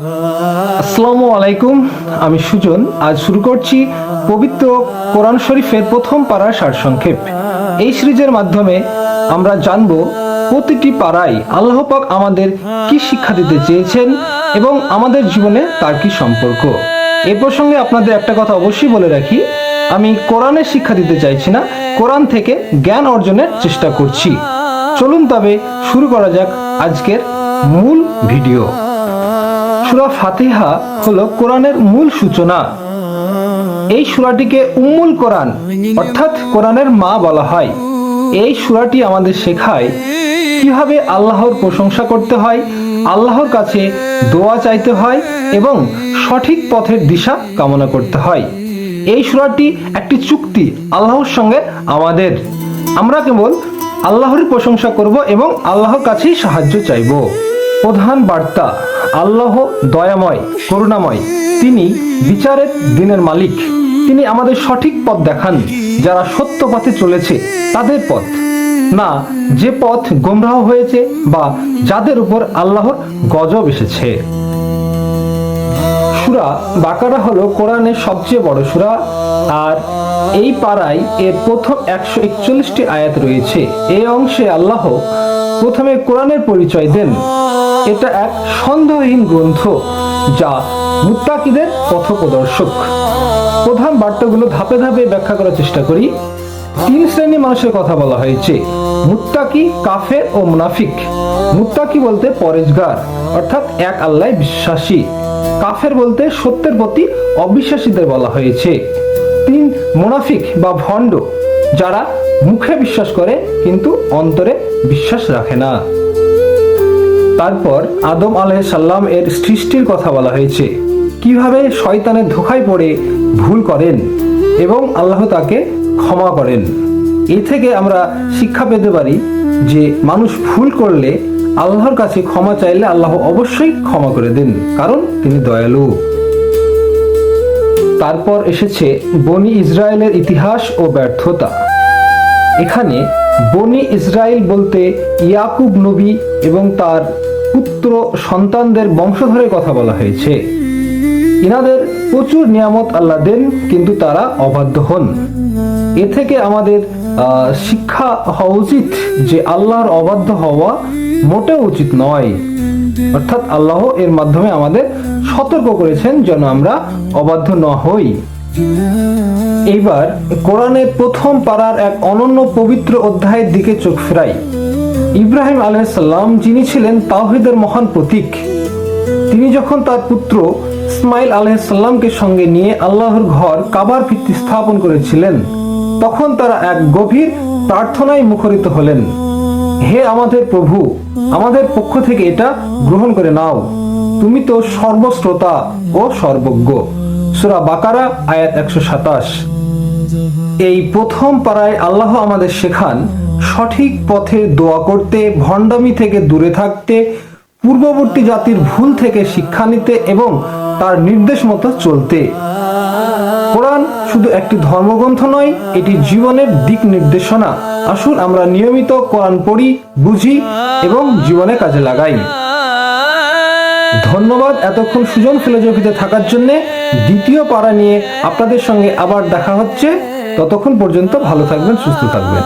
আসসালামু আলাইকুম, আমি সুজন। আজ শুরু করছি পবিত্র কোরআন শরীফের প্রথম পাড়ার সারসংক্ষেপ। এই সিরিজের মাধ্যমে আমরা জানব প্রতিটি পাড়ায় আল্লাহ পাক আমাদের কি শিক্ষা দিতে চেয়েছেন এবং আমাদের জীবনে তার কি সম্পর্ক। এ প্রসঙ্গে আপনাদের একটা কথা অবশ্যই বলে রাখি, আমি কোরআনের শিক্ষা দিতে চাইছি না, কোরআন থেকে জ্ঞান অর্জনের চেষ্টা করছি। চলুন তবে শুরু করা যাক আজকের মূল ভিডিও। সুরা ফাতিহা হলো কোরআনের মূল সূচনা। এই সুরাটিকে উম্মুল কোরআন অর্থাৎ কোরআনের মা বলা হয়। এই সুরাটি আমাদের শেখায় কীভাবে আল্লাহর প্রশংসা করতে হয়, আল্লাহর কাছে দোয়া চাইতে হয় এবং সঠিক পথের দিশা কামনা করতে হয়। এই সুরাটি একটি চুক্তি আল্লাহর সঙ্গে আমাদের। আমরা কেবল আল্লাহর প্রশংসা করব এবং আল্লাহর কাছেই সাহায্য চাইব। প্রধান বার্তা, আল্লাহ দয়াময়, করুণাময়। তিনি বিচারের দিনের মালিক। তিনি আমাদের সঠিক পথ দেখান, যারা সত্য পথে চলেছে, তাদের পথ। না, যে পথ গোমরাহ হয়েছে বা যাদের উপর আল্লাহর গজব এসেছে। সুরা বাকারা হলো কোরআনের সবচেয়ে বড় সুরা, আর এই পাড়ায় এর প্রথম একশো একচল্লিশটি আয়াত রয়েছে। এই অংশে আল্লাহ প্রথমে কোরআনের পরিচয় দেন। এটা এক সন্দেহহীন গ্রন্থ, যা মুত্তাকিদের পথপ্রদর্শক। প্রধান বার্তাগুলো ধাপে ধাপে ব্যাখ্যা করার চেষ্টা করি। তিন শ্রেণি মানুষের কথা বলা হয়েছে, মুত্তাকি, কাফের ও মুনাফিক। মুত্তাকি বলতে পরেজগার অর্থাৎ এক আল্লাহ বিশ্বাসী। কাফের বলতে সত্যের প্রতি অবিশ্বাসীদের বলা হয়েছে। তিন মুনাফিক বা ভণ্ড, যারা মুখে বিশ্বাস করে কিন্তু অন্তরে বিশ্বাস রাখে না। তারপর আদম আলাহ সাল্লাম এর সৃষ্টির কথা বলা হয়েছে। কীভাবে শয়তানের ধোকায় পড়ে ভুল করেন এবং আল্লাহ তাকে ক্ষমা করেন। এ থেকে আমরা শিক্ষা পেতে পারি যে মানুষ ভুল করলে আল্লাহর কাছে ক্ষমা চাইলে আল্লাহ অবশ্যই ক্ষমা করে দেন, কারণ তিনি দয়ালু। তারপর এসেছে বনি ইসরায়েলের ইতিহাস ও ব্যর্থতা। এখানে বনি ইসরায়েল বলতে ইয়াকুব নবী এবং তার পুত্র সন্তানদের বংশধরের কথা বলা হয়েছে। ইনাদের প্রচুর নিয়ামত আল্লাহ দেন, কিন্তু তারা অবাধ্য হন। এ থেকে আমাদের শিক্ষা হওয়া উচিত যে আল্লাহর অবাধ্য হওয়া মোটেও উচিত নয়। অর্থাৎ আল্লাহ এর মাধ্যমে আমাদের সতর্ক করেছেন যেন আমরা অবাধ্য না হই। এইবার কোরআনের প্রথম পাড়ার এক অনন্য পবিত্র অধ্যায়ের দিকে চোখ ফেরাই। ইব্রাহিম আলাইসাল্লাম যিনি ছিলেন তাওহিদের মহান প্রতীক, তিনি যখন তার পুত্র ইসমাইল আলাইসাল্লামকে সঙ্গে নিয়ে আল্লাহর ঘর কাবার ভিত্তি স্থাপন করেছিলেন, তখন তারা এক গভীর প্রার্থনায় মুখরিত হলেন, হে আমাদের প্রভু, আমাদের পক্ষ থেকে এটা গ্রহণ করে নাও। তুমি তো সর্বশ্রোতা ও সর্বজ্ঞ। সুরা বাকারা, আয়াত একশো সাতাশ। এই প্রথম পাড়ায় আল্লাহ আমাদের শেখান সঠিক পথে দোয়া করতে, ভণ্ডামি থেকে দূরে থাকতে, পূর্ববর্তী জাতির ভুল থেকে শিক্ষা নিতে এবং তার নির্দেশ মতো চলতে। কোরআন শুধু একটি ধর্মগ্রন্থ নয়, এটি জীবনের দিক নির্দেশনা। আসুন আমরা নিয়মিত কোরআন পড়ি, বুঝি এবং জীবনে কাজে লাগাই। ধন্যবাদ এতক্ষণ সুজন ফিলোজফিতে থাকার জন্য। দ্বিতীয় পাড়া নিয়ে আপনাদের সঙ্গে আবার দেখা হচ্ছে। ততক্ষণ পর্যন্ত ভালো থাকবেন, সুস্থ থাকবেন।